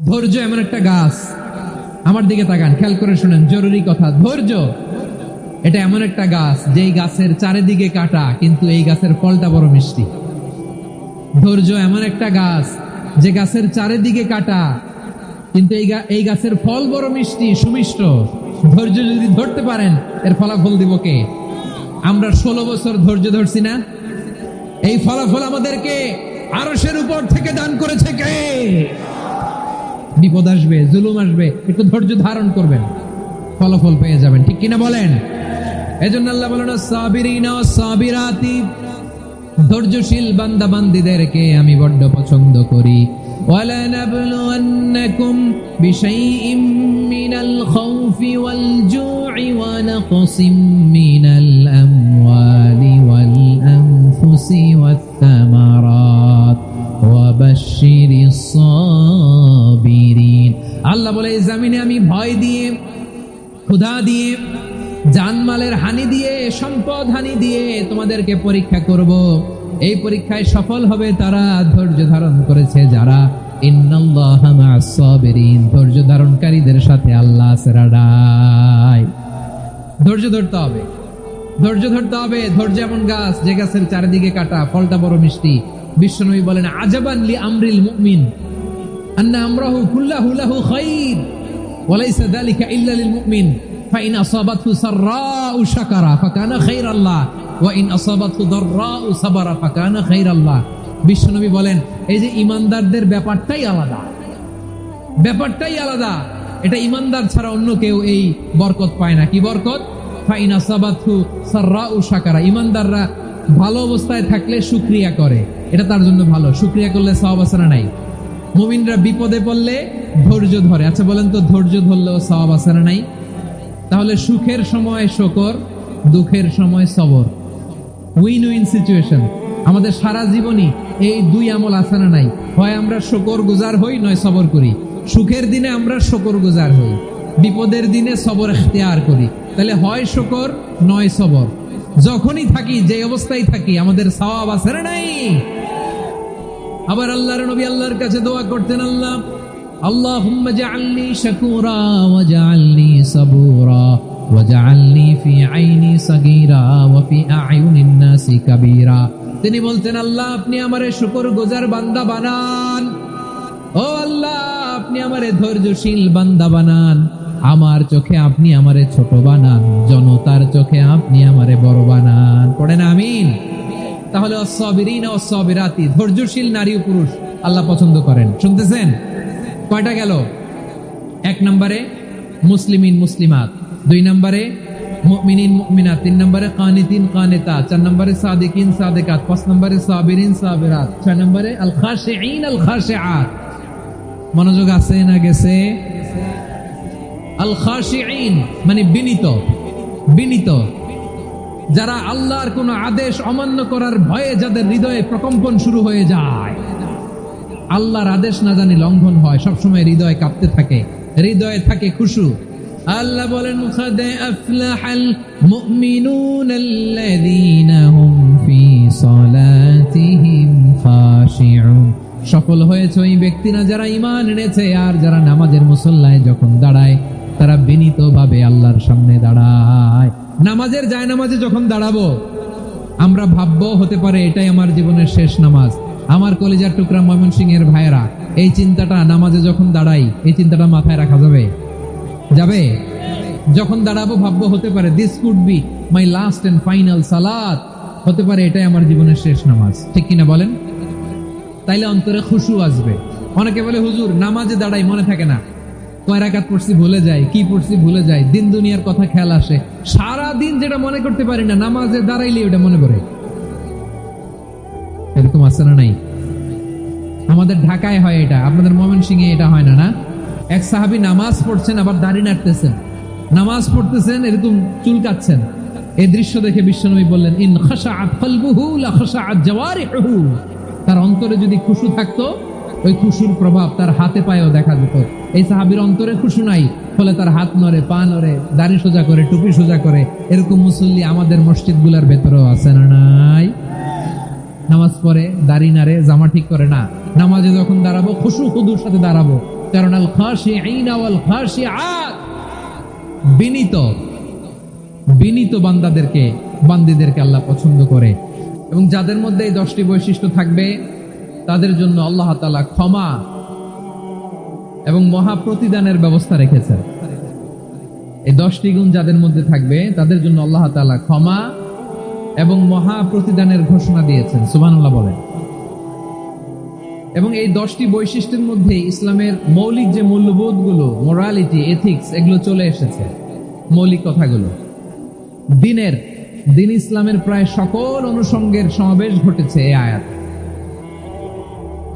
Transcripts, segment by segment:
ধৈর্য এমন একটা গাছ। আমার দিকে তাকান, খেয়াল করে শুনেন, জরুরি কথা, ধৈর্য। এটা এমন একটা গাছ, যেই গাছের চারিদিকে কাটা, কিন্তু এই গাছের ফলটা বড় মিষ্টি। ধৈর্য এমন একটা গাছ, যে গাছের চারিদিকে কাটা, কিন্তু এই এই গাছের ফল বড় মিষ্টি, সুমিষ্ট। ধৈর্য যদি ধরতে পারেন, এর ফলাফল দিব কে? আমরা ষোলো বছর ধৈর্য ধরছি না? এই ফলাফল আমাদেরকে আরসের উপর থেকে দান করেছে কে? বিপদ আসবে জুলুম আসবে একটু ধৈর্য ধারণ করবেন ফলাফল পেয়ে যাবেন ঠিক কিনা বলেন এজন্য আল্লাহ বলেন সাবিরিনা সাবিরাতি ধৈর্যশীল বান্দা বান্দিদেরকে আমি বড্ড পছন্দ করি ولنبلونكم بشيء من الخوف والجوع ونقص من الأموال والأنفس والثمرات وبشر الصابرين আল্লাহ বলে, এই জামিনে আমি ভয় দিয়ে, ক্ষুধা দিয়ে, জানমালের হানি দিয়ে, সম্পদ হানি দিয়ে তোমাদেরকে পরীক্ষা করব। এই পরীক্ষায় সফল হবে তারা, ধৈর্য ধারণ করেছে যারা। ধৈর্য ধারণকারীদের সাথে আল্লাহ ধৈর্য ধরতে হবে। ধৈর্য ধরতে হবে। ধৈর্য এমন গাছ, যে গাছের চারিদিকে কাটা, ফলটা বড় মিষ্টি। বিশ্বনবী বলেন, আজাবান লি আমরিল মুমিন, আন্না আমরাহু কুল্লাহু লাহু খাইর, ওয়ালাইসা যালিকা ইল্লা লিল মুমিন, ফাইন আসাবাতহু সাররাউ শাকারা, ফাকানা খাইরাল্লাহ, ওয়া ইন আসাবাতহু দাররাউ সাবারা, ফাকানা খাইরাল্লাহ। বিশ্বনবী বলেন, এই যে ইমানদারদের ব্যাপারটাই আলাদা। ব্যাপারটাই আলাদা। এটা ইমানদার ছাড়া অন্য কেউ এই বরকত পায় না। কি বরকত? ফাইন আসাবাতহু সাররাউ শাকারা। ইমানদাররা ভালো অবস্থায় থাকলে শুকরিয়া করে। এটা তার জন্য ভালো। সুক্রিয়া করলে আছে না নাই? মুমিনরা বিপদে পড়লে ধৈর্য ধরে। আচ্ছা বলেন তো, ধৈর্য ধরলেও আছে না নাই? তাহলে সুখের সময় শকর, দুঃখের সময় সবর। উইন উইন সিচুয়েশন আমাদের সারা জীবনই এই দুই আমল আছে না নাই? হয় আমরা শকর গুজার হই, নয় সবর করি। সুখের দিনে আমরা শকর গুজার হই। বিপদের দিনে সবর এখতিয়ার করি। তাহলে হয় শকর, নয় সবর। যখনই থাকি যে অবস্থায় থাকি আমাদের সওয়াব আছে না নাই আবার আল্লাহর নবী আল্লাহর কাছে দোয়া করতেন আল্লাহ اللهم اجعلني شكورا واجعلني صبورا واجعلني في عيني صغيرا وفي اعين الناس كبيرا তিনি বলতেন আল্লাহ আপনি আমারে শুকর গুজার বান্দা বানান ও আল্লাহ আপনি আমারে ধৈর্যশীল বান্দা বানান আমার চোখে আপনি আমারে ছোট বানান, জনতার চোখে আপনি আমারে বড় বানান। পড়েন, আমিন। তাহলে অসবিরিন অসবিরাতি ধৈর্যশীল নারী ও পুরুষ, আল্লাহ পছন্দ করেন। শুনতেছেন? কয়টা গেল? এক নম্বরে মুসলিমিন, মুসলিমাত। দুই নম্বরে মুমিনিন, মুমিনাত। তিন নম্বরে কানিতিন কানিতা চার নম্বরে সাদিকিন, সাদিকাত। পাঁচ নম্বরে সাবিরিন, সাবিরাত। ছয় নম্বরে আল খাশিঈন আল খাশিআত মনোযোগ আছে না গেছে? আল খাশিঈন মানে বিনীত বিনীত। যারা আল্লাহর কোনো আদেশ অমান্য করার ভয়ে যাদের হৃদয়ে প্রকম্পন শুরু হয়ে যায়, আল্লাহর আদেশ না জানি লঙ্ঘন হয়, সবসময় হৃদয় কাঁপতে থাকে, হৃদয়ে থাকে খুশু। আল্লাহ বলেন সফল হয়েছে ওই ব্যক্তিরা যারা ইমান এনেছে, আর যারা নামাজের মুসল্লায় যখন দাঁড়ায় তারা বিনীত ভাবে আল্লাহর সামনে দাঁড়ায়। নামাজের যায় নামাজে যখন দাঁড়াবো, আমরা ভাববো হতে পারে এটাই আমার জীবনের শেষ নামাজ। আমার কলেজার টুকরা ময়মনসিং এর ভাইয়েরা, এই চিন্তাটা নামাজে যখন দাঁড়াই, এই চিন্তাটা মাথায় রাখা যাবে? যাবে? যখন দাঁড়াবো, ভাববো হতে পারে this could be my last and final সালাত হতে পারে এটাই আমার জীবনের শেষ নামাজ। ঠিক কিনা বলেন? তাইলে অন্তরে খুশু আসবে। অনেকে বলে, হুজুর, নামাজে দাঁড়াই মনে থাকে না। কয় রাকাত পড়ছি ভুলে যায় কি পড়ছি ভুলে যায় দিন দুনিয়ার কথা খেয়াল আসে। সারা দিন যেটা মনে করতে পারি না, নামাজে দাঁড়াইলে ওটা মনে পড়ে। এরকম আছে না নাই? আমাদের ঢাকায় হয় এটা, আপনাদের ময়মন সিংহে এটা হয় না না? এক সাহাবি নামাজ পড়ছেন, আবার দাড়ি নাড়তেছেন। নামাজ পড়তেছেন, এরকম চুল কাচ্ছেন এই দৃশ্য দেখে বিশ্বনবী বললেন, ইন খাশাআত কলবুহু লা খাশাআত জাওয়ারিহুহু। তার অন্তরে যদি খুশু থাকতো ওই খুশুর প্রভাব তার হাতে পায়েও দেখা যেত। এই সাহাবির অন্তরে খুশু নাই, ফলে তার হাত নড়ে, পা নড়ে, দাড়ি সোজা করে, টুপি সোজা করে, এরকম মুসল্লি আমাদের মসজিদগুলার ভেতরেও আছে না নাই? নামাজ পড়ে, দাড়ি নাড়ে, জামা ঠিক করে না। নামাজে যখন দাঁড়াবো, খুশু খুদুর সাথে দাঁড়াবো। কারণ আল খাশিঈনা ওয়াল খাশিআত। বিনীত বিনীত বান্দাদেরকে, বান্দিদেরকে আল্লাহ পছন্দ করে। এবং যাদের মধ্যে এই দশটি বৈশিষ্ট্য থাকবে তাদের জন্য আল্লাহ তাআলা ক্ষমা এবং মহা প্রতিদানের ব্যবস্থা রেখেছেন। এই দশটি গুণ যাদের মধ্যে থাকবে, তাদের জন্য আল্লাহ তাআলা ক্ষমা এবং মহা প্রতিদানের ঘোষণা দিয়েছেন। সুবহানাল্লাহ বলেন। এবং এই দশটি বৈশিষ্ট্যের মধ্যে ইসলামের মৌলিক যে মূল্যবোধগুলো মোরালিটি এথিক্স এগুলো চলে এসেছে, মৌলিক কথাগুলো। দিনের, দিন ইসলামের প্রায় সকল অনুষঙ্গের সমাবেশ ঘটেছে এই আয়াত।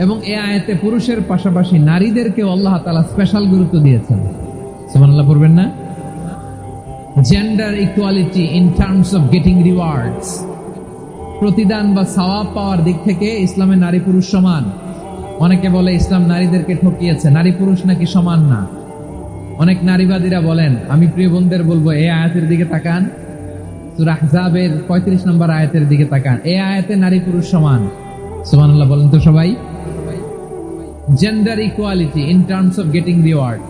এবং এ আয়াতে পুরুষের পাশাপাশি নারীদেরকে আল্লাহ তালা স্পেশাল গুরুত্ব দিয়েছেন। সুবহানাল্লাহ, পড়বেন না? Gender equality in terms of getting rewards প্রতিদান বা সওয়াব পাওয়ার দিক থেকে ইসলামে নারী পুরুষ সমান। অনেকে বলে ইসলাম নারীদেরকে ঠকিয়েছে, নারী পুরুষ নাকি সমান না? অনেক নারীবাদীরা বলেন, আমি প্রিয় বোনদের বলব এই আয়াতের দিকে তাকান। সূরা আহজাবের পঁয়ত্রিশ নম্বর আয়াতের দিকে তাকান। এই আয়াতে নারী পুরুষ সমান। সুবহানাল্লাহ, বলেন তো সবাই। Gender equality in terms of getting reward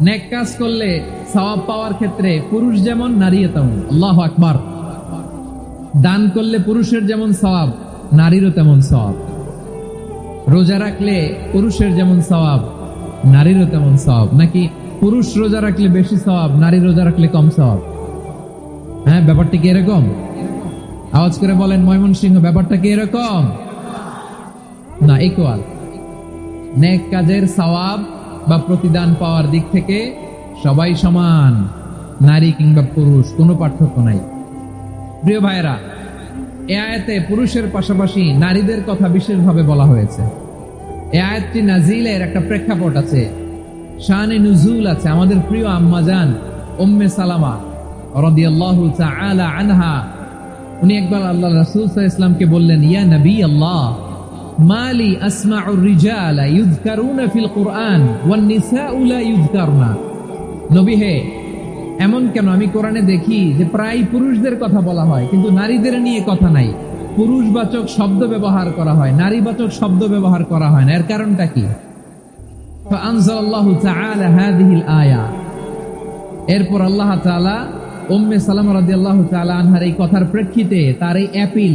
নেক কাজ করলে সওয়াব পাওয়ার ক্ষেত্রে পুরুষ যেমন নারী তেমন। আল্লাহ আকবার। দান করলে পুরুষের যেমন সওয়াব, নারীরও তেমন সওয়াব। রোজা রাখলে পুরুষের যেমন সওয়াব, নারীরও তেমন সওয়াব। নাকি পুরুষ রোজা রাখলে বেশি সওয়াব, নারী রোজা রাখলে কম সওয়াব? হ্যাঁ ব্যাপারটা কি এরকম? আওয়াজ করে বলেন ময়মনসিংহ, ব্যাপারটা কি এরকম? না ইকুয়াল নেক কাজের সওয়াব বা প্রতিদান পাওয়ার দিক থেকে সবাই সমান, নারী কিংবা পুরুষ, কোনো পার্থক্য নাই। প্রিয় ভাইরা এ আয়াতে পুরুষের পাশাপাশি নারীদের কথা বিশেষভাবে বলা হয়েছে। এ আয়াতটি নাজিলের একটা প্রেক্ষাপট আছে, শানে নুজুল আছে। আমাদের প্রিয় আম্মাজান উম্মে সালামা রাদিয়াল্লাহু তাআলা আনহা, উনি একবার আল্লাহ রাসূল ইসলামকে বললেন, ইয়া নবী আল্লাহ মালি আসমাউর ফিল কুরআন ওয়ান নিসাউ লা নবী হে, এমন কেন? আমি কোরআনে দেখি যে প্রায় পুরুষদের কথা বলা হয়, কিন্তু নারীদের নিয়ে কথা নাই। পুরুষবাচক শব্দ ব্যবহার করা হয়, নারীবাচক শব্দ ব্যবহার করা হয় না। এর কারণটা কি? এরপর আল্লাহ তালা উম্মে সালাম রাজি আল্লাহ তালা আনহার এই কথার প্রেক্ষিতে তার এই অ্যাপিল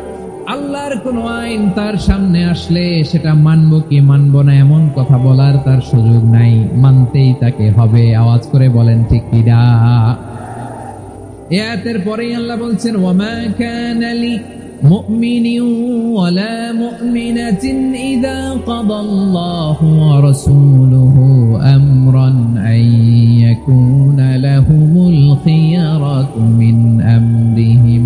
আল্লাহর কোনো আইন তার সামনে আসলে সেটা মানবো কি মানবো না এমন কথা বলার তার সুযোগ নাই। মানতেই তাকে হবে। আওয়াজ করে বলেন, ঠিক কিনা এ আয়াতের পরেই আল্লাহ বলছেন, ওয়ামা কানা লি মুমিন ওয়ালা মুমিনাতিন কাদাল্লাহু ওয়া রাসূলুহু আমরান আন ইয়াকুনা লাহুমুল খিয়ারাতু মিন আমরিহিম।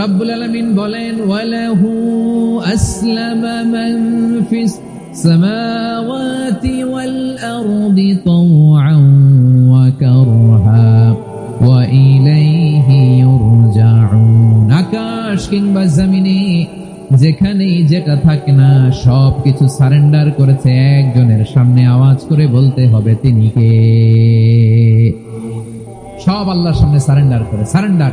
রব্বুল আলামিন বলেন, ওয়ালাহু আসলামা মান ফিস সামাওয়াতি ওয়াল আরদি ওয়া কারহা ওয়া ইলাইহি আকাশ কিংবা জমিনে যেখানেই যেটা থাকে না সব কিছু সারেন্ডার করেছে একজনের সামনে আওয়াজ করে বলতে হবে, তিনি কে? সব আল্লাহর সামনে সারেন্ডার করে, সারেন্ডার।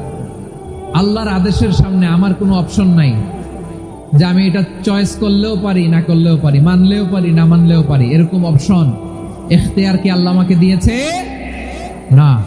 আল্লাহর আদেশের সামনে আমার কোনো অপশন নাই। যে আমি এটা চয়েস করলেও পারি, না করলেও পারি, মানলেও পারি, না মানলেও পারি, এরকম অপশন। এখতেয়ার কি আল্লাহ আমাকে দিয়েছে? না।